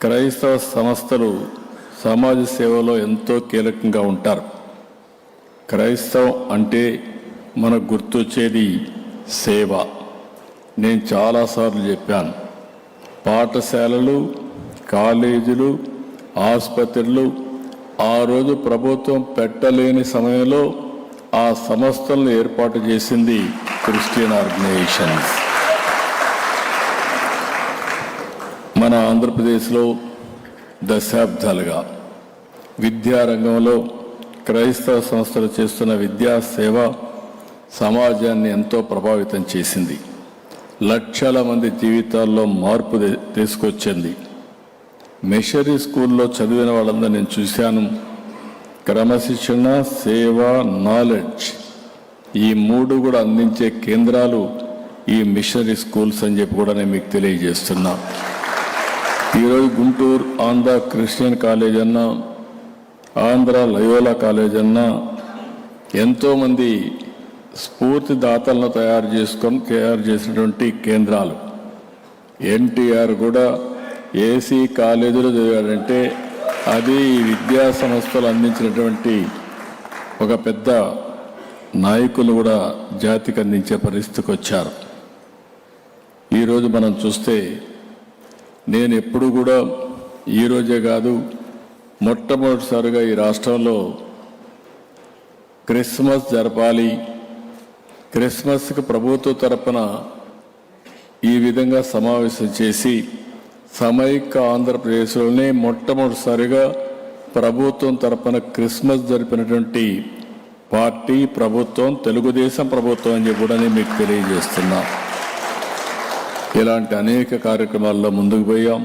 క్రైస్తవ సంస్థలు సమాజ సేవలో ఎంతో కీలకంగా ఉంటారు. క్రైస్తవం అంటే మనకు గుర్తొచ్చేది సేవ. నేను చాలాసార్లు చెప్పాను. పాఠశాలలు కాలేజీలు ఆసుపత్రులు ఆ రోజు ప్రభుత్వం పెట్టలేని సమయంలో ఆ సంస్థలను ఏర్పాటు చేసింది క్రిస్టియన్ ఆర్గనైజేషన్స్. మన ఆంధ్రప్రదేశ్లో దశాబ్దాలుగా విద్యారంగంలో క్రైస్తవ సంస్థలు చేస్తున్న విద్యా సేవ సమాజాన్ని ఎంతో ప్రభావితం చేసింది. లక్షల మంది జీవితాల్లో మార్పు తీసుకొచ్చింది. మిషనరీ స్కూల్లో చదివిన వాళ్ళందరూ నేను చూశాను. క్రమశిక్షణ సేవ నాలెడ్జ్ ఈ మూడు కూడా అందించే కేంద్రాలు ఈ మిషనరీ స్కూల్స్ అని చెప్పి కూడా నేను మీకు తెలియజేస్తున్నాను ఈరోజు గుంటూరు ఆంధ్ర క్రిస్టియన్ కాలేజ్ అన్నా ఆంధ్ర లయోలా కాలేజ్ అన్నా ఎంతోమంది స్ఫూర్తిదాతలను తయారు చేసుకొని తయారు చేసినటువంటి కేంద్రాలు. ఎన్టీఆర్ కూడా ఏసీ కాలేజీలో చదివాడంటే అది విద్యా సంస్థలు అందించినటువంటి ఒక పెద్ద నాయకులు కూడా జాతికి అందించే పరిస్థితికి వచ్చారు. ఈరోజు మనం చూస్తే నేను ఎప్పుడు కూడా ఈరోజే కాదు మొట్టమొదటిసారిగా ఈ రాష్ట్రంలో క్రిస్మస్ జరపాలి. క్రిస్మస్కి ప్రభుత్వ తరపున ఈ విధంగా సమావేశం చేసి సమైక్య ఆంధ్రప్రదేశ్లోనే మొట్టమొదటిసారిగా ప్రభుత్వం తరపున క్రిస్మస్ జరిపినటువంటి పార్టీ ప్రభుత్వం తెలుగుదేశం ప్రభుత్వం అని చెప్పి కూడా నేను మీకు తెలియజేస్తున్నాను ఇలాంటి అనేక కార్యక్రమాల్లో ముందుకు పోయాం